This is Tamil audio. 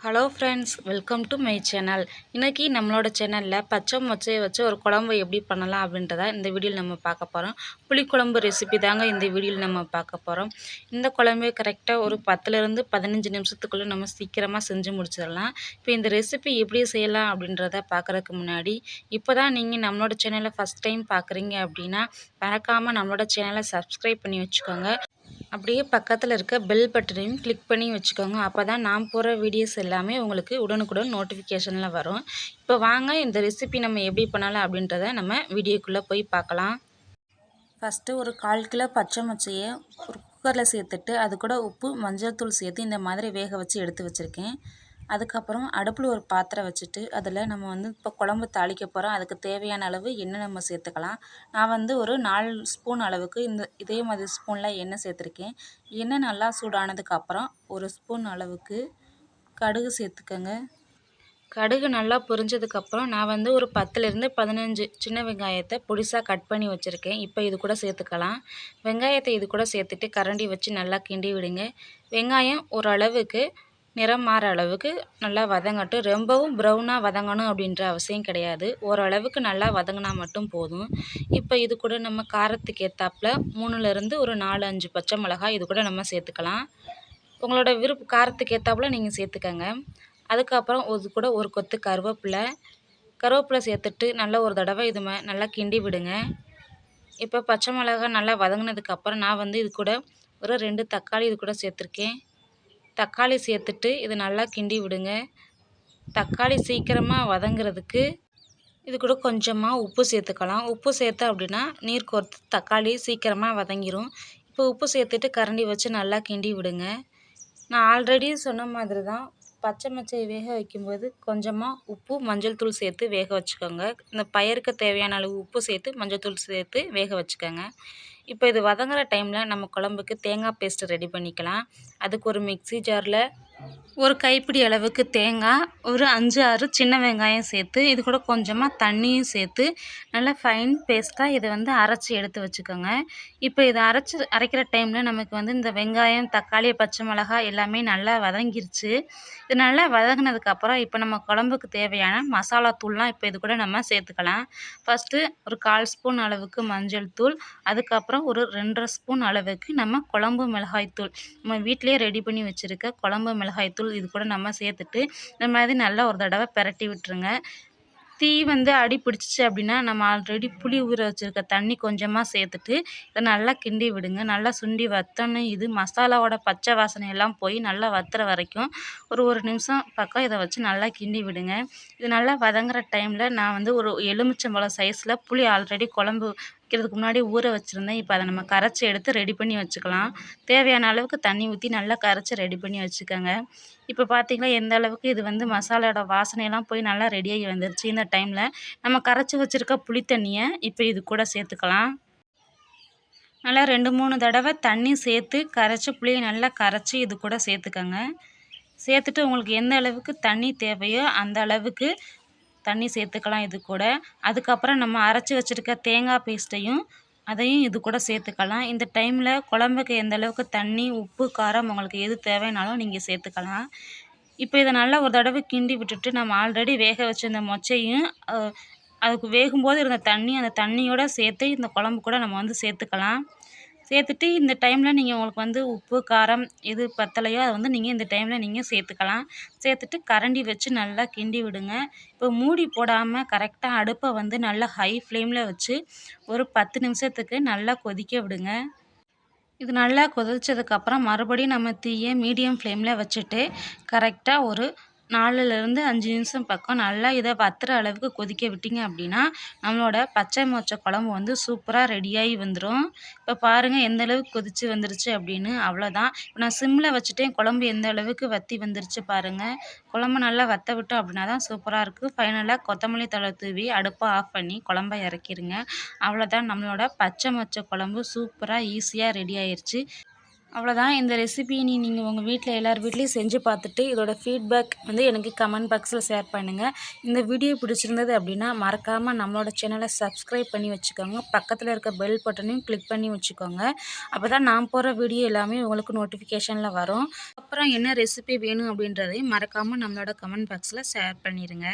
Hello friends welcome to my channel இன்றைக்கி நம்மளோட சேனலில் பச்சை மொச்சையை வச்சு ஒரு குழம்பு எப்படி பண்ணலாம் அப்படின்றத இந்த வீடியோவில் நம்ம பார்க்க போகிறோம் புளிக்குழம்பு ரெசிபி தாங்க இந்த வீடியோவில் நம்ம பார்க்க போகிறோம் இந்த குழம்பு கரெக்டாக ஒரு பத்துலேருந்து பதினஞ்சு நிமிஷத்துக்குள்ளே நம்ம சீக்கிரமாக செஞ்சு முடிச்சிடலாம். இப்போ இந்த ரெசிபி எப்படி செய்யலாம் அப்படின்றத பார்க்குறதுக்கு முன்னாடி இப்போ தான் நீங்கள் நம்மளோட சேனலை ஃபஸ்ட் டைம் பார்க்குறீங்க அப்படின்னா மறக்காமல் நம்மளோட சேனலை சப்ஸ்கிரைப் பண்ணி வச்சுக்கோங்க. அப்படியே பக்கத்தில் இருக்க பெல் பட்டனையும் கிளிக் பண்ணி வச்சுக்கோங்க. அப்போ தான் நான் போகிற வீடியோஸ் எல்லாமே உங்களுக்கு உடனுக்குடன் நோட்டிஃபிகேஷனில் வரும். இப்போ வாங்க இந்த ரெசிபி நம்ம எப்படி பண்ணலாம் அப்படின்றத நம்ம வீடியோக்குள்ளே போய் பார்க்கலாம். ஃபஸ்ட்டு ஒரு கால் கிலோ பச்சை மொச்சையை ஒரு குக்கரில் சேர்த்துட்டு அது கூட உப்பு மஞ்சள் தூள் சேர்த்து இந்த மாதிரி வேக வச்சு எடுத்து வச்சுருக்கேன். அதுக்கப்புறம் அடுப்பில் ஒரு பாத்திரம் வச்சுட்டு அதில் நம்ம வந்து இப்போ குழம்பு தாளிக்க போகிறோம் அதுக்கு தேவையான அளவு எண்ணெய் நம்ம சேர்த்துக்கலாம். நான் வந்து ஒரு நாலு ஸ்பூன் அளவுக்கு இந்த இதே மாதிரி ஸ்பூனில் எண்ணெய் சேர்த்துருக்கேன். எண்ணெய் நல்லா சூடானதுக்கப்புறம் ஒரு ஸ்பூன் அளவுக்கு கடுகு சேர்த்துக்கோங்க. கடுகு நல்லா பொரிஞ்சதுக்கப்புறம் நான் வந்து ஒரு பத்துலேருந்து பதினஞ்சு சின்ன வெங்காயத்தை பொடிசாக கட் பண்ணி வச்சுருக்கேன். இப்போ இது கூட சேர்த்துக்கலாம். வெங்காயத்தை இது கூட சேர்த்துட்டு கரண்டி வச்சு நல்லா கிண்டி விடுங்க. வெங்காயம் ஓரளவுக்கு நிறம் மாற அளவுக்கு நல்லா வதங்கட்டும். ரொம்பவும் ப்ரௌனாக வதங்கணும் அப்படின்ற அவசியம் கிடையாது. ஓரளவுக்கு நல்லா வதங்கினா மட்டும் போதும். இப்போ இது கூட நம்ம காரத்துக்கு ஏற்றாப்புல மூணுலேருந்து ஒரு நாலு அஞ்சு பச்சை மிளகாய் இது கூட நம்ம சேர்த்துக்கலாம். உங்களோட விருப்ப காரத்துக்கு ஏற்றாப்புல நீங்கள் சேர்த்துக்கங்க. அதுக்கப்புறம் இது கூட ஒரு கொத்து கருவேப்பிலை. கருவேப்பிலை சேர்த்துட்டு நல்லா ஒரு தடவை இது நல்லா கிண்டி விடுங்க. இப்போ பச்சை மிளகாய் நல்லா வதங்கினதுக்கப்புறம் நான் வந்து இது கூட ஒரு ரெண்டு தக்காளி இது கூட சேர்த்துருக்கேன். தக்காளி சேர்த்துட்டு இது நல்லா கிண்டி விடுங்க. தக்காளி சீக்கிரமாக வதங்கிறதுக்கு இது கூட கொஞ்சமாக உப்பு சேர்த்துக்கலாம். உப்பு சேர்த்து அப்படின்னா நீர் கோர்த்து தக்காளி சீக்கிரமாக வதங்கிரும். இப்போ உப்பு சேர்த்துட்டு கரண்டி வச்சு நல்லா கிண்டி விடுங்க. நான் ஆல்ரெடி சொன்ன மாதிரி தான் பச்சை மச்சை வேக வைக்கும்போது கொஞ்சமாக உப்பு மஞ்சள் தூள் சேர்த்து வேக வச்சுக்கோங்க. இந்த பயிருக்கு தேவையான அளவு உப்பு சேர்த்து மஞ்சள் தூள் சேர்த்து வேக வச்சுக்கோங்க. இப்போ இது வதங்குற டைமில் நம்ம குழம்புக்கு தேங்காய் பேஸ்ட்டு ரெடி பண்ணிக்கலாம். அதுக்கு ஒரு மிக்ஸி ஜாரில் ஒரு கைப்பிடி அளவுக்கு தேங்காய் ஒரு அஞ்சு ஆறு சின்ன வெங்காயம் சேர்த்து இது கூட கொஞ்சமாக தண்ணியும் சேர்த்து நல்லா ஃபைன் பேஸ்ட்டாக இதை வந்து அரைச்சி எடுத்து வச்சுக்கோங்க. இப்போ இதை அரைச்சி அரைக்கிற டைமில் நமக்கு வந்து இந்த வெங்காயம் தக்காளி பச்சை மிளகாய் எல்லாமே நல்லா வதங்கிருச்சு. இது நல்லா வதங்கினதுக்கப்புறம் இப்போ நம்ம குழம்புக்கு தேவையான மசாலா தூள்லாம் இப்போ இது கூட நம்ம சேர்த்துக்கலாம். ஃபஸ்ட்டு ஒரு கால் ஸ்பூன் அளவுக்கு மஞ்சள் தூள் அதுக்கப்புறம் ஒரு ரெண்டரை ஸ்பூன் அளவுக்கு நம்ம குழம்பு மிளகாய் தூள். நம்ம வீட்டிலேயே ரெடி பண்ணி வச்சுருக்க குழம்பு மிளகாய் மிளகாய்த்தூள் இது கூட நம்ம சேர்த்துட்டு இந்த மாதிரி நல்லா ஒரு தடவை பிரட்டி விட்டுருங்க. தீ வந்து அடி பிடிச்சிச்சு அப்படின்னா நம்ம ஆல்ரெடி புளி ஊற வச்சுருக்க தண்ணி கொஞ்சமாக சேர்த்துட்டு இதை நல்லா கிண்டி விடுங்க. நல்லா சுண்டி வத்தணும் இது மசாலாவோட பச்சை வாசனை எல்லாம் போய் நல்லா வத்துற வரைக்கும் ஒரு ஒரு நிமிஷம் பக்கம் இதை வச்சு நல்லா கிண்டி விடுங்க. இது நல்லா வதங்குற டைமில் நான் வந்து ஒரு எலுமிச்சம்பழம் சைஸில் புளி ஆல்ரெடி குழம்பு வைக்கிறதுக்கு முன்னாடி ஊற வச்சுருந்தேன். இப்போ அதை நம்ம கரைச்சி எடுத்து ரெடி பண்ணி வச்சுக்கலாம். தேவையான அளவுக்கு தண்ணி ஊற்றி நல்லா கரைச்சி ரெடி பண்ணி வச்சுக்கோங்க. இப்போ பார்த்திங்கன்னா எந்த அளவுக்கு இது வந்து மசாலாவோட வாசனையெல்லாம் போய் நல்லா ரெடியாகி வந்துருச்சு இந்த டைமில் நம்ம கரைச்சி வச்சுருக்க புளி தண்ணியை இப்போ இது கூட சேர்த்துக்கலாம். நல்லா ரெண்டு மூணு தடவை தண்ணி சேர்த்து கரைச்சி புளியை நல்லா கரைச்சி இது கூட சேர்த்துக்கோங்க. சேர்த்துட்டு உங்களுக்கு எந்த அளவுக்கு தண்ணி தேவையோ அந்த அளவுக்கு தண்ணி சேர்த்துக்கலாம் இது கூட. அதுக்கப்புறம் நம்ம அரைச்சி வச்சுருக்க தேங்காய் பேஸ்ட்டையும் அதையும் இது கூட சேர்த்துக்கலாம். இந்த டைமில் குழம்புக்கு எந்த அளவுக்கு தண்ணி உப்பு காரம் உங்களுக்கு எது தேவைனாலும் நீங்கள் சேர்த்துக்கலாம். இப்போ இதை நல்லா ஒரு தடவை கிண்டி விட்டுட்டு நம்ம ஆல்ரெடி வேக வச்சுருந்த மொச்சையும் அதுக்கு வேகும்போது இருந்த தண்ணி அந்த தண்ணியோடு சேர்த்து இந்த குழம்பு கூட நம்ம வந்து சேர்த்துக்கலாம். சேர்த்துட்டு இந்த டைமில் நீங்கள் உங்களுக்கு வந்து உப்பு காரம் எது பத்தலையோ அதை வந்து நீங்கள் இந்த டைமில் நீங்கள் சேர்த்துக்கலாம். சேர்த்துட்டு கரண்டி வச்சு நல்லா கிண்டி விடுங்க. இப்போ மூடி போடாமல் கரெக்டாக அடுப்பை வந்து நல்லா ஹை ஃப்ளேமில் வச்சு ஒரு பத்து நிமிஷத்துக்கு நல்லா கொதிக்க விடுங்க. இது நல்லா கொதிச்சதுக்கப்புறம் மறுபடியும் நம்ம தீயை மீடியம் ஃப்ளேமில் வச்சுட்டு கரெக்டாக ஒரு நாலுலேருந்து அஞ்சு நிமிஷம் பக்கம் நல்லா இதை வத்துற அளவுக்கு கொதிக்க விட்டிங்க அப்படின்னா நம்மளோட பச்சை மொச்சை குழம்பு வந்து சூப்பராக ரெடியாகி வந்துடும் இப்போ பாருங்கள் எந்த அளவுக்கு கொதித்து வந்துருச்சு அப்படின்னு. அவ்வளோதான் இப்போ நான் சிம்மில் வச்சுட்டேன். குழம்பு எந்த அளவுக்கு வத்தி வந்துருச்சு பாருங்கள் குழம்பு நல்லா வற்ற விட்டோம் அப்படின்னா தான் சூப்பராக இருக்குது ஃபைனலாக கொத்தமல்லி தழை தூவி அடுப்பை ஆஃப் பண்ணி குழம்ப இறக்கிடுங்க அவ்வளோதான் நம்மளோட பச்சை மொச்சை குழம்பு சூப்பராக ஈஸியாக ரெடி ஆயிடுச்சு அவ்வளோதான் இந்த ரெசிபியை நீ நீங்கள் உங்கள் வீட்டில் எல்லார் வீட்லேயும் செஞ்சு பார்த்துட்டு இதோட ஃபீட்பேக் வந்து எனக்கு கமெண்ட் பாக்ஸில் ஷேர் பண்ணுங்கள் இந்த வீடியோ பிடிச்சிருந்தது அப்படின்னா மறக்காமல் நம்மளோட சேனலை சப்ஸ்கிரைப் பண்ணி வச்சுக்கோங்க. பக்கத்தில் இருக்க பெல் பட்டனையும் கிளிக் பண்ணி வச்சுக்கோங்க. அப்போ தான் நான் போகிற வீடியோ எல்லாமே உங்களுக்கு நோட்டிஃபிகேஷனில் வரும். அப்புறம் என்ன ரெசிபி வேணும் அப்படின்றதையும் மறக்காமல் நம்மளோட கமெண்ட் பாக்ஸில் ஷேர் பண்ணிடுங்க